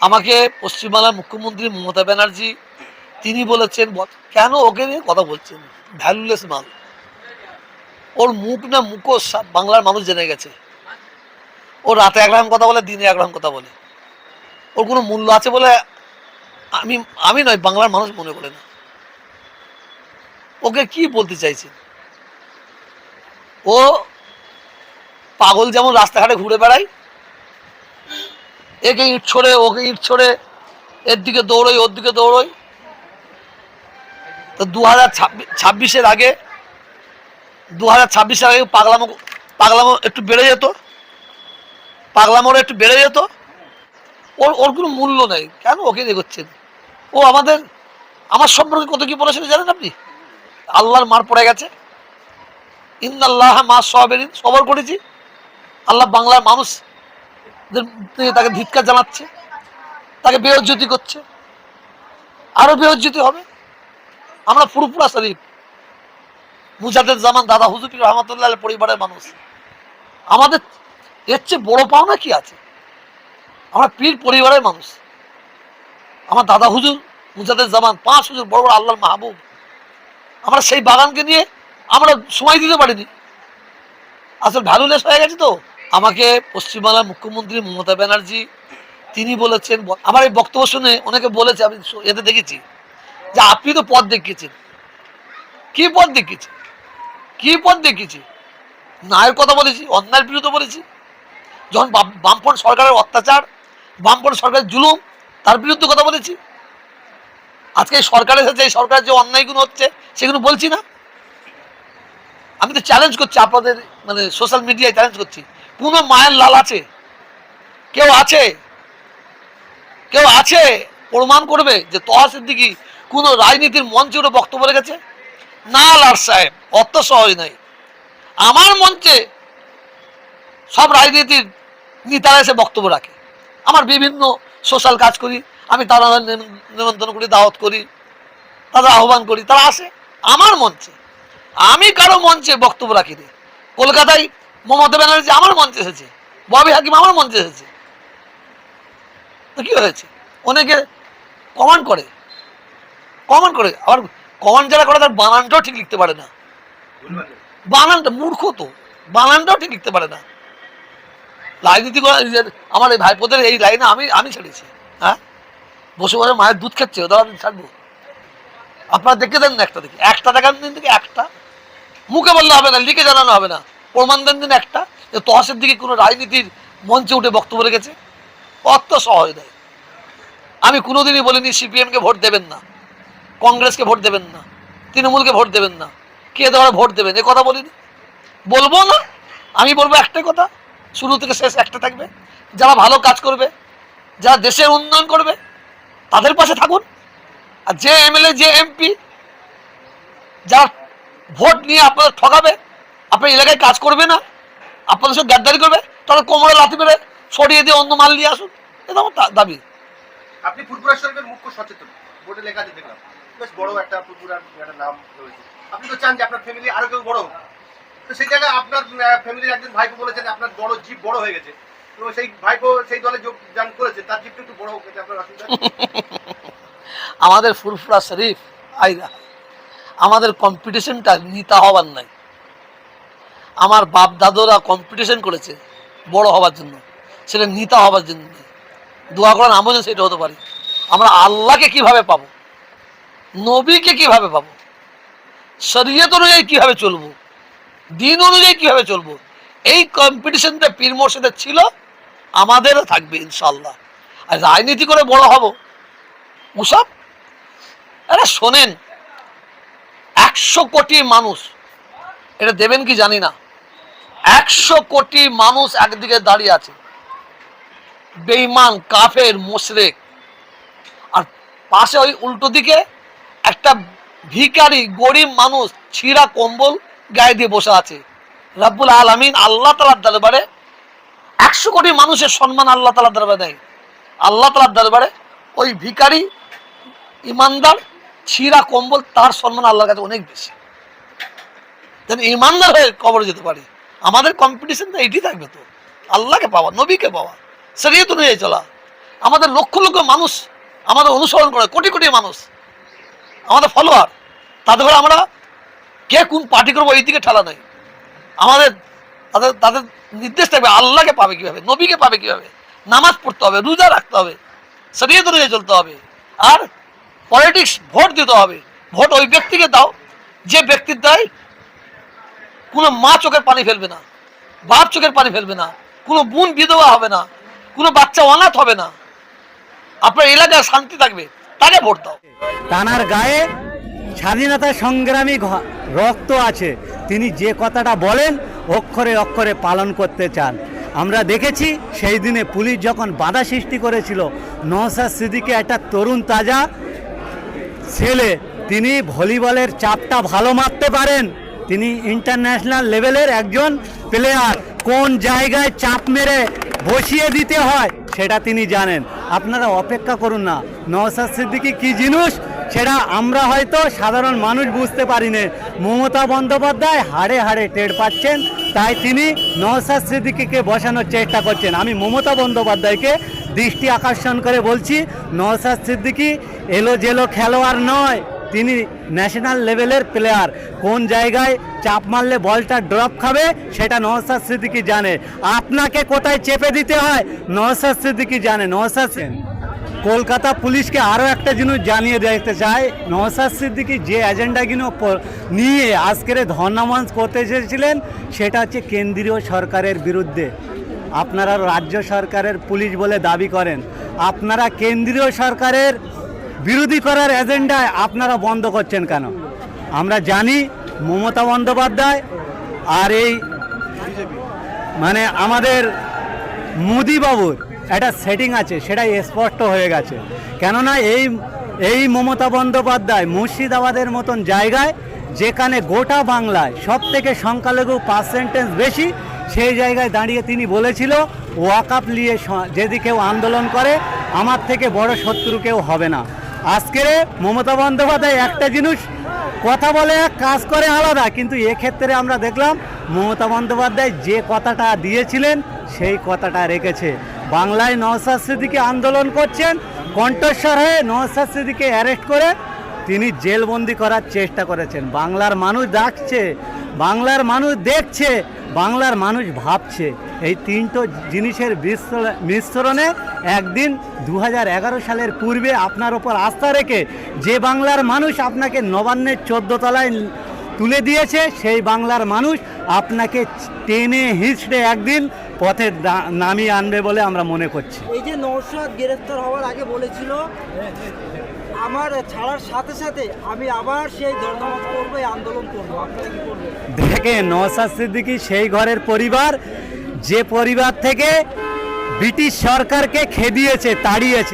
আমাকে পশ্চিমবাংলার মুখ্যমন্ত্রী মমতা ব্যানার্জি, তিনি বলেছেন কেন ওকে নিয়ে কথা বলছেন? ভ্যালুলেস মাল। ওর মুখ না মুখোশ বাংলার মানুষ জেনে গেছে। ও রাতে একরকম কথা বলে, দিনে একরকম কথা বলে। ওর কোনো মূল্য আছে বলে আমি আমি নয়, বাংলার মানুষ মনে করে না। ওকে কি বলতে চাইছেন? ও পাগল যেমন রাস্তাঘাটে ঘুরে বেড়ায় একে ইট ছড়ে, ওকে ইট ছড়ে, এর দিকে দৌড়ই, ওর দিকে দৌড়ই। তো দু হাজার ছাব্বিশের আগে দু হাজার ছাব্বিশের আগে পাগলামো পাগলামো একটু বেড়ে যেত। পাগলামোর একটু বেড়ে যেত। ওর ওর কোনো মূল্য নেই। কেন ওকে এগোচ্ছেন? ও আমাদের, আমার সম্পর্কে কত কি বলেছিল জানেন আপনি? আল্লাহর মার পড়ে গেছে। ইন্দাল্লাহ মা সবের সবর করেছি। আল্লাহ বাংলার মানুষ তাকে ধিৎকার জানাচ্ছে, তাকে বেহজ্জতি করছে। আরও বেহজ্জতি হবে। আমরা পুরোপুরা শরীফ। মুজাদের জামান দাদা হুজুর রহমতুল্লাহ পরিবারের মানুষ। আমাদের এর চেয়ে বড় পাওনা কি আছে? আমরা পীর পরিবারের মানুষ। আমার দাদা হুজুর মুজাদের জামান, পাঁচ হুজুর, বড় বড় আল্লাহর মাহবুব। আমরা সেই বাগানকে নিয়ে আমরা সময় দিতে পারিনি। আসলে ভ্যালুলেস হয়ে গেছে তো। আমাকে পশ্চিমবাংলার মুখ্যমন্ত্রী মমতা ব্যানার্জি, তিনি বলেছেন, আমার এই বক্তব্য শুনে অনেকে বলেছে, আমি এতে দেখেছি, যে আপনি তো পথ দেখিয়েছেন। কি পথ দেখিয়েছি কি পথ দেখিয়েছি ন্যায়ের কথা বলেছি, অন্যায়ের বিরুদ্ধে বলেছি। যখন বাম- বামপন্থ সরকারের অত্যাচার বামপন্থ সরকারের জুলুম, তার বিরুদ্ধে কথা বলেছি। আজকে এই সরকার এসেছে, এই সরকারের যে অন্যায়গুলো হচ্ছে, সেগুলো বলছি না। আমি তো চ্যালেঞ্জ করছি আপনাদের মানে সোশ্যাল মিডিয়ায় চ্যালেঞ্জ করছি। কোনো মায়ের লাল আছে। কেউ আছে? কেউ আছে? প্রমাণ করবে যে তহা সিদ্দিকি কোনো রাজনীতির মঞ্চে উঠে বক্তব্য রেখেছে? না, লাল সাহেব, অত সহজ নাই আমার মঞ্চে সব রাজনীতির নেতারা এসে বক্তব্য রাখে। আমার বিভিন্ন সোশ্যাল কাজ করি, আমি তারা নিমন্ত্রণ করি, দাওয়াত করি তাদের আহ্বান করি, তারা আসে। আমার মঞ্চে, আমি কারও মঞ্চে বক্তব্য রাখি কলকাতায় মমতা ব্যানার্জি আমার মঞ্চে এসেছে। ববি হাকিম আমার মঞ্চে এসেছে। তো কি হয়েছে? অনেকে কমান্ড করে। কমান্ড করে। আবার কমান্ড যারা করে তার বানানটাও ঠিক লিখতে পারে না। বানানটা মূর্খ তো। বানানটাও ঠিক লিখতে পারে না। রাজনীতি করা আমার এই ভাইপোদের এই লাইনে আমি আমি ছেড়েছি। হ্যাঁ? বসে বসে মায়ের দুধ খাচ্ছে, ওদের আমি ছাড়বো। আপনারা দেখে দেন না একটা দেখি। একটা দেখান দিন থেকে একটা। মুখে বললে হবে না, লিখে জানানো হবে না। প্রমাণ দেন একটা, যে তহসের দিকে কোনো রাজনীতির মঞ্চে উঠে বক্তব্য রেখেছে। অত সহজ নয়। আমি কোনোদিনই বলিনি সিপিএমকে ভোট দেবেন না, কংগ্রেসকে ভোট দেবেন না, তৃণমূলকে ভোট দেবেন না। কে দেওয়ার ভোট দেবেন? এ কথা বলিনি। বলব না। আমি বলব একটাই কথা, শুরু থেকে শেষ একটা থাকবে। যারা ভালো কাজ করবে, যারা দেশের উন্নয়ন করবে, তাদের পাশে থাকুন। আর যে এমএলএ, যে এমপি, যারা ভোট নিয়ে আপনারা ঠকাবে আপনার এলাকায় কাজ করবে না? আপনাদের সব গাদ্দারি করবে? তারা কোমরে লাথি মেরে সরিয়ে দিয়ে অন্য মাল নিয়ে আসুন। এটা আমার দাবি। আপনি ফুরপুরা শরীফের মুখ্য সচেতন। বোর্ডে লেখা আছে দেখলাম। বেশ বড় একটা ফুরপুরার একটা নাম রয়েছে। আপনি তো চান যে আপনার ফ্যামিলি আরও কেউ বড় হোক। তো সেই জায়গায় আপনার ফ্যামিলির একজন ভাইপো বলেছেন আপনার বড় জীব বড় হয়ে গেছে। তো সেই ভাইপো সেই দলে যোগ যোগদান করেছে। তার জিপটা একটু বড় এতে আপনার অসুবিধা? আমাদের ফুরফুরা শরীফ আইরা আমাদের কম্পিটিশনটা নিতা হবার নাই। আমার বাপ দাদুরা কম্পিটিশন করেছে বড় হবার জন্য। সেটা নিতা হবার জন্য। দোয়া করার আমিও যেন সেটা হতে পারি। আমরা আল্লাহকে কীভাবে পাবো? নবীকে কীভাবে পাবো? শরীয়ত অনুযায়ী কীভাবে চলবো? দিন অনুযায়ী কীভাবে চলবো? এই কম্পিটিশনটা পীর মোর্শেদের ছিল, আমাদেরও থাকবে ইনশাল্লাহ আর রাজনীতি করে বড় হব। ওসব আরে শোনেন, একশো কোটি মানুষ, এটা দেবেন কি জানি না। একশো কোটি মানুষ একদিকে দাঁড়িয়ে আছে। বেইমান কাফের, মোশরেক। আর পাশে ওই উল্টো দিকে একটা ভিখারি, গরিব মানুষ, ছিঁড়া কম্বল গায়ে দিয়ে বসে আছে। রাব্বুল আলামিন আল্লাহ তালার দরবারে একশো কোটি মানুষের সম্মান আল্লাহ তালার দরবারে নেই আল্লাহ তালার দরবারে ওই ভিখারি, ইমানদার, ছিঁড়া কম্বল তার সম্মান আল্লাহর কাছে অনেক বেশি। ইমানদার হয়ে কবরে যেতে পারি। আমাদের কম্পিটিশন তো এইটি থাকবে তো। আল্লাহকে পাওয়া, নবীকে পাওয়া শরীয়ত অনুযায়ী চলা। আমাদের লক্ষ লক্ষ মানুষ আমাদের অনুসরণ করে, কোটি কোটি মানুষ, আমাদের ফলোয়ার তাদের করে আমরা কে কোন পার্টি করব এই দিকে ঠেলা নেই। আমাদের, তাদের তাদের নির্দেশ থাকবে, আল্লাহকে পাবে কীভাবে, নবীকে পাবে কীভাবে। নামাজ পড়তে হবে, রোজা রাখতে হবে সেটিয়ে ধরে চলতে হবে। আর পলিটিক্স ভোট দিতে হবে। ভোট ওই ব্যক্তিকে দাও, যে ব্যক্তির দায় কোনো মা চোখের পানি ফেলবে না, বাপ চোখের পানি ফেলবে না, কোনো বোন বিধবা হবে না, কোনো বাচ্চা অনাথ হবে না। আপনার এলাকায় শান্তি থাকবে, তাকে ভোট দাও। তানার গায়ে স্বাধীনতা সংগ্রামী রক্ত আছে। তিনি যে কথাটা বলেন, অক্ষরে অক্ষরে পালন করতে চান। আমরা দেখেছি সেই দিনে পুলিশ যখন বাধা সৃষ্টি করেছিল নওসাদ সিদ্দিকে একটা তরুণ তাজা ছেলে, তিনি ভলিবলের চাপটা ভালো মারতে পারেন। তিনি ইন্টারন্যাশনাল লেভেলের একজন প্লেয়ার কোন জায়গায় চাপ মেরে বসিয়ে দিতে হয়, সেটা তিনি জানেন। আপনারা অপেক্ষা করুন না। নওসাদ সিদ্দিকি কী জিনিস, সেটা আমরা হয়তো সাধারণ মানুষ বুঝতে পারি না। মমতা বন্দ্যোপাধ্যায় হাড়ে হাড়ে টের পাচ্ছেন, তাই তিনি নওসাদ সিদ্দিকিকে বসানোর চেষ্টা করছেন। আমি মমতা বন্দ্যোপাধ্যায়কে দৃষ্টি আকর্ষণ করে বলছি নওসাদ সিদ্দিকি এলো জেলো খেলোয়াড় নয়। তিনি ন্যাশনাল লেভেলের প্লেয়ার কোন জায়গায় চাপ মারলে বলটা ড্রপ খাবে, সেটা নওসাদ সিদ্দিকি জানে। আপনাকে কোথায় চেপে দিতে হয় নওসাদ সিদ্দিকি জানে। নওসাদ কলকাতা পুলিশকে আরও একটা জিনিস জানিয়ে দেখতে চাই। নওসাদ সিদ্দিকি যে এজেন্ডাগুলো নিয়ে আজকের ধর্নামঞ্চ করতে এসেছিলেন, সেটা হচ্ছে কেন্দ্রীয় সরকারের বিরুদ্ধে। আপনারা রাজ্য সরকারের পুলিশ বলে দাবি করেন। আপনারা কেন্দ্রীয় সরকারের বিরোধী করার এজেন্ডায় আপনারা বন্ধ করছেন কেন? আমরা জানি মমতা বন্দ্যোপাধ্যায় আর এই মানে আমাদের মোদিবাবুর একটা সেটিং আছে সেটা স্পষ্ট হয়ে গেছে। কেননা এই এই মমতা বন্দ্যোপাধ্যায় মুর্শিদাবাদের মতন জায়গায় যেখানে গোটা বাংলায় সব থেকে সংখ্যালঘু পার্সেন্টেজ বেশি, সেই জায়গায় দাঁড়িয়ে তিনি বলেছিল ওয়াকাপ নিয়ে স- যদি কেউ আন্দোলন করে, আমার থেকে বড় শত্রু কেউ হবে না। আজকের মমতা বন্দ্যোপাধ্যায় একটা জিনিস, কথা বলে এক, কাজ করে আলাদা। কিন্তু এক্ষেত্রে আমরা দেখলাম, মমতা বন্দ্যোপাধ্যায় যে কথাটা দিয়েছিলেন, সেই কথাটা রেখেছে। বাংলায় নওসাদ সিদ্দিকে আন্দোলন করছেন, কণ্ঠস্বর হয়ে নওসাদ সিদ্দিকে অ্যারেস্ট করে তিনি জেলবন্দি করার চেষ্টা করেছেন। বাংলার মানুষ ডাকছে বাংলার মানুষ দেখছে, বাংলার মানুষ ভাবছে। এই তিনটো জিনিসের মিশ্রণে একদিন দু হাজার এগারো সালের পূর্বে আপনার ওপর আস্থা রেখে যে বাংলার মানুষ আপনাকে নবান্নের চোদ্দ তলায় তুলে দিয়েছে, সেই বাংলার মানুষ আপনাকে টেনে হিঁচড়ে একদিন পথে নামিয়ে আনবে বলে আমরা মনে করছি। এই যে নৌসাদ গ্রেফতার হওয়ার আগে বলেছিল আমার ছাড়ার সাথে সাথে আমি আবার সেই ধর্মঘট করব আন্দোলন করব। আপনারা কি করবেন? দেখেন নওসাদ সিদ্দিকী সেই ঘরের পরিবার যে পরিবার থেকে ব্রিটিশ সরকারকে খেদিয়েছে তাড়িয়েছে।